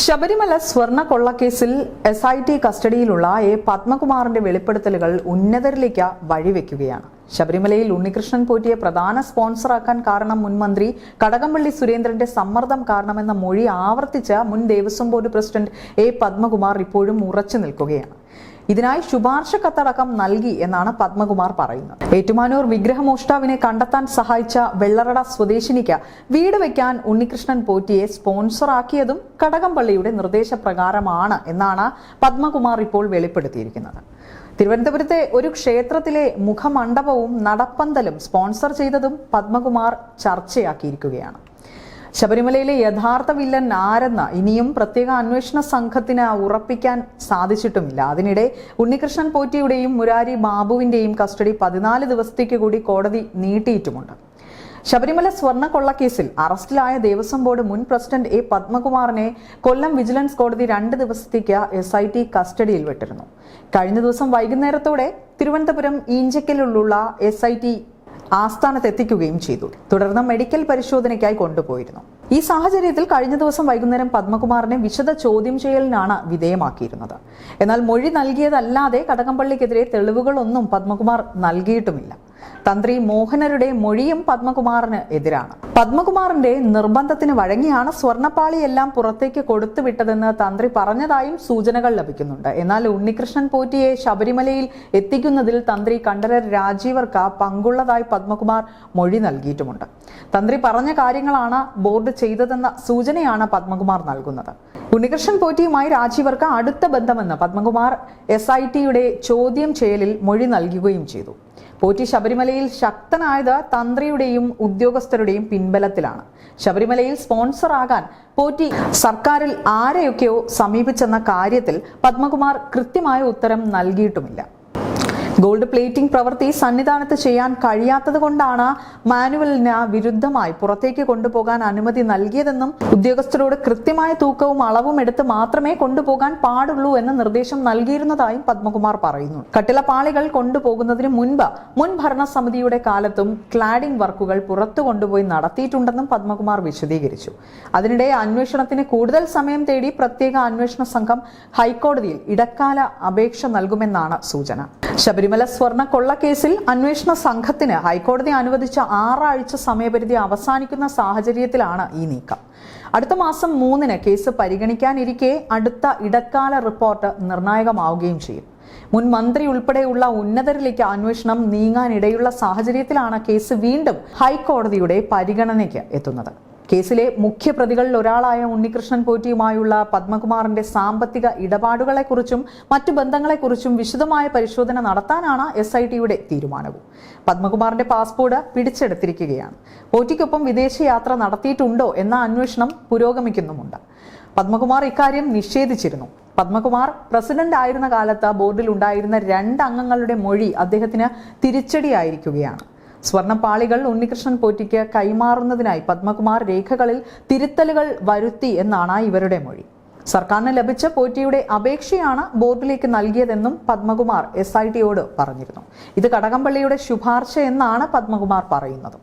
ശബരിമല സ്വർണ കൊള്ളക്കേസിൽ S I T കസ്റ്റഡിയിലുള്ള എ പത്മകുമാറിന്റെ വെളിപ്പെടുത്തലുകൾ ഉന്നതരിലേക്ക് വഴിവെക്കുകയാണ്. ശബരിമലയിൽ ഉണ്ണികൃഷ്ണൻ പോറ്റിയെ പ്രധാന സ്പോൺസറാക്കാൻ കാരണം മുൻമന്ത്രി കടകംപള്ളി സുരേന്ദ്രന്റെ സമ്മർദ്ദം കാരണമെന്ന മൊഴി ആവർത്തിച്ച മുൻ Devaswom board president A. Padmakumar ഇപ്പോഴും ഉറച്ചു നിൽക്കുകയാണ്. ഇതിനായി ശുപാർശ കത്തടക്കം നൽകി എന്നാണ് പത്മകുമാർ പറയുന്നത്. ഏറ്റുമാനൂർ വിഗ്രഹമോഷ്ടാവിനെ കണ്ടെത്താൻ സഹായിച്ച വെള്ളറട സ്വദേശിനിക്ക് വീട് വയ്ക്കാൻ ഉണ്ണികൃഷ്ണൻ പോറ്റിയെ സ്പോൺസറാക്കിയതും കടകംപള്ളിയുടെ നിർദ്ദേശപ്രകാരമാണ് എന്നാണ് പത്മകുമാർ ഇപ്പോൾ വെളിപ്പെടുത്തിയിരിക്കുന്നത്. തിരുവനന്തപുരത്തെ ഒരു ക്ഷേത്രത്തിലെ മുഖമണ്ഡപവും നടപ്പന്തലും സ്പോൺസർ ചെയ്തതും പത്മകുമാർ ചർച്ചയാക്കിയിരിക്കുകയാണ്. ശബരിമലയിലെ യഥാർത്ഥ വില്ലൻ ആരെന്ന ഇനിയും പ്രത്യേക അന്വേഷണ സംഘത്തിന് ഉറപ്പിക്കാൻ സാധിച്ചിട്ടുമില്ല. അതിനിടെ ഉണ്ണികൃഷ്ണൻ പോറ്റിയുടെയും മുരാരി ബാബുവിന്റെയും കസ്റ്റഡി പതിനാല് ദിവസത്തേക്ക് കൂടി കോടതി നീട്ടിയിട്ടുമുണ്ട്. ശബരിമല സ്വർണ കൊള്ളക്കേസിൽ അറസ്റ്റിലായ ദേവസ്വം ബോർഡ് മുൻ പ്രസിഡന്റ് എ പത്മകുമാറിനെ കൊല്ലം വിജിലൻസ് കോടതി രണ്ട് ദിവസത്തേക്ക് എസ് ഐ ടി കസ്റ്റഡിയിൽ വിട്ടിരുന്നു. കഴിഞ്ഞ ദിവസം വൈകുന്നേരത്തോടെ തിരുവനന്തപുരം ഈഞ്ചക്കലിലുള്ള എസ് ഐ ടി ആസ്ഥാനത്തെത്തിക്കുകയും ചെയ്തു. തുടർന്ന് മെഡിക്കൽ പരിശോധനയ്ക്കായി കൊണ്ടുപോയിരുന്നു. ഈ സാഹചര്യത്തിൽ കഴിഞ്ഞ ദിവസം വൈകുന്നേരം പത്മകുമാറിനെ വിശദ ചോദ്യം ചെയ്യലിനാണ് വിധേയമാക്കിയിരുന്നത്. എന്നാൽ മൊഴി നൽകിയതല്ലാതെ കടകംപള്ളിക്കെതിരെ തെളിവുകളൊന്നും പത്മകുമാർ നൽകിയിട്ടുമില്ല. തന്ത്രി മോഹനരുടെ മൊഴിയും പത്മകുമാറിന് എതിരാണ്. പത്മകുമാറിന്റെ നിർബന്ധത്തിന് വഴങ്ങിയാണ് സ്വർണപ്പാളിയെല്ലാം പുറത്തേക്ക് കൊടുത്തുവിട്ടതെന്ന് തന്ത്രി പറഞ്ഞതായും സൂചനകൾ ലഭിക്കുന്നുണ്ട്. എന്നാൽ ഉണ്ണികൃഷ്ണൻ പോറ്റിയെ ശബരിമലയിൽ എത്തിക്കുന്നതിൽ തന്ത്രി കണ്ഠരർ രാജീവർക്ക് പങ്കുള്ളതായി പത്മകുമാർ മൊഴി നൽകിയിട്ടുമുണ്ട്. തന്ത്രി പറഞ്ഞ കാര്യങ്ങളാണ് ബോർഡ് ചെയ്തതെന്ന സൂചനയാണ് പത്മകുമാർ നൽകുന്നത്. ഉണ്ണികൃഷ്ണൻ പോറ്റിയുമായി രാജീവർക്ക് അടുത്ത ബന്ധമെന്ന് പത്മകുമാർ എസ് ഐ ടിയുടെ ചോദ്യം ചെയ്യലിൽ മൊഴി നൽകുകയും ചെയ്തു. പോറ്റി ശബരിമലയിൽ ശക്തനായത് തന്ത്രിയുടെയും ഉദ്യോഗസ്ഥരുടെയും പിൻബലത്തിലാണ്. ശബരിമലയിൽ സ്പോൺസർ ആകാൻ പോറ്റി സർക്കാരിൽ ആരെയൊക്കെയോ സമീപിച്ചെന്ന കാര്യത്തിൽ പത്മകുമാർ കൃത്യമായ ഉത്തരം നൽകിയിട്ടുമില്ല. ഗോൾഡ് പ്ലേറ്റിംഗ് പ്രവൃത്തി സന്നിധാനത്ത് ചെയ്യാൻ കഴിയാത്തത് കൊണ്ടാണ് മാനുവലിന് വിരുദ്ധമായി പുറത്തേക്ക് കൊണ്ടുപോകാൻ അനുമതി നൽകിയതെന്നും ഉദ്യോഗസ്ഥരോട് കൃത്യമായ തൂക്കവും അളവും എടുത്ത് മാത്രമേ കൊണ്ടുപോകാൻ പാടുള്ളൂ എന്ന നിർദ്ദേശം നൽകിയിരുന്നതായും പത്മകുമാർ പറയുന്നു. കട്ടിലപ്പാളികൾ കൊണ്ടുപോകുന്നതിന് മുൻപ് മുൻ ഭരണസമിതിയുടെ കാലത്തും ക്ലാഡിംഗ് വർക്കുകൾ പുറത്തു കൊണ്ടുപോയി നടത്തിയിട്ടുണ്ടെന്നും പത്മകുമാർ വിശദീകരിച്ചു. അതിനിടെ അന്വേഷണത്തിന് കൂടുതൽ സമയം തേടി പ്രത്യേക അന്വേഷണ സംഘം ഹൈക്കോടതിയിൽ ഇടക്കാല അപേക്ഷ നൽകുമെന്നാണ് സൂചന. ശബരിമല സ്വർണ കൊള്ളക്കേസിൽ അന്വേഷണ സംഘത്തിന് ഹൈക്കോടതി അനുവദിച്ച ആറാഴ്ച സമയപരിധി അവസാനിക്കുന്ന സാഹചര്യത്തിലാണ് ഈ നീക്കം. അടുത്ത മാസം മൂന്നിന് കേസ് പരിഗണിക്കാനിരിക്കെ അടുത്ത ഇടക്കാല റിപ്പോർട്ട് നിർണായകമാവുകയും ചെയ്യും. മുൻ മന്ത്രി ഉൾപ്പെടെയുള്ള ഉന്നതരിലേക്ക് അന്വേഷണം നീങ്ങാനിടയുള്ള സാഹചര്യത്തിലാണ് കേസ് വീണ്ടും ഹൈക്കോടതിയുടെ പരിഗണനയ്ക്ക് എത്തുന്നത്. കേസിലെ മുഖ്യപ്രതികളിൽ ഒരാളായ ഉണ്ണികൃഷ്ണൻ പോറ്റിയുമായുള്ള പത്മകുമാറിന്റെ സാമ്പത്തിക ഇടപാടുകളെക്കുറിച്ചും മറ്റു ബന്ധങ്ങളെക്കുറിച്ചും വിശദമായ പരിശോധന നടത്താനാണ് എസ് ഐ ടിയുടെ തീരുമാനവും. പത്മകുമാറിന്റെ പാസ്പോർട്ട് പിടിച്ചെടുത്തിരിക്കുകയാണ്. പോറ്റിക്കൊപ്പം വിദേശയാത്ര നടത്തിയിട്ടുണ്ടോ എന്ന അന്വേഷണം പുരോഗമിക്കുന്നുമുണ്ട്. പത്മകുമാർ ഇക്കാര്യം നിഷേധിച്ചിരുന്നു. പത്മകുമാർ പ്രസിഡന്റ് ആയിരുന്ന കാലത്ത് ബോർഡിൽ ഉണ്ടായിരുന്ന രണ്ട് അംഗങ്ങളുടെ മൊഴി അദ്ദേഹത്തിന് തിരിച്ചടിയായിരിക്കുകയാണ്. സ്വർണപ്പാളികൾ ഉണ്ണികൃഷ്ണൻ പോറ്റിക്ക് കൈമാറുന്നതിനായി പത്മകുമാർ രേഖകളിൽ തിരുത്തലുകൾ വരുത്തി എന്നാണ് ഇവരുടെ മൊഴി. സർക്കാരിന് ലഭിച്ച പോറ്റിയുടെ അപേക്ഷയാണ് ബോർഡിലേക്ക് നൽകിയതെന്നും പത്മകുമാർ എസ് ഐ ടിയോട് പറഞ്ഞിരുന്നു. ഇത് കടകംപള്ളിയുടെ ശുപാർശ എന്നാണ് പത്മകുമാർ പറയുന്നത്.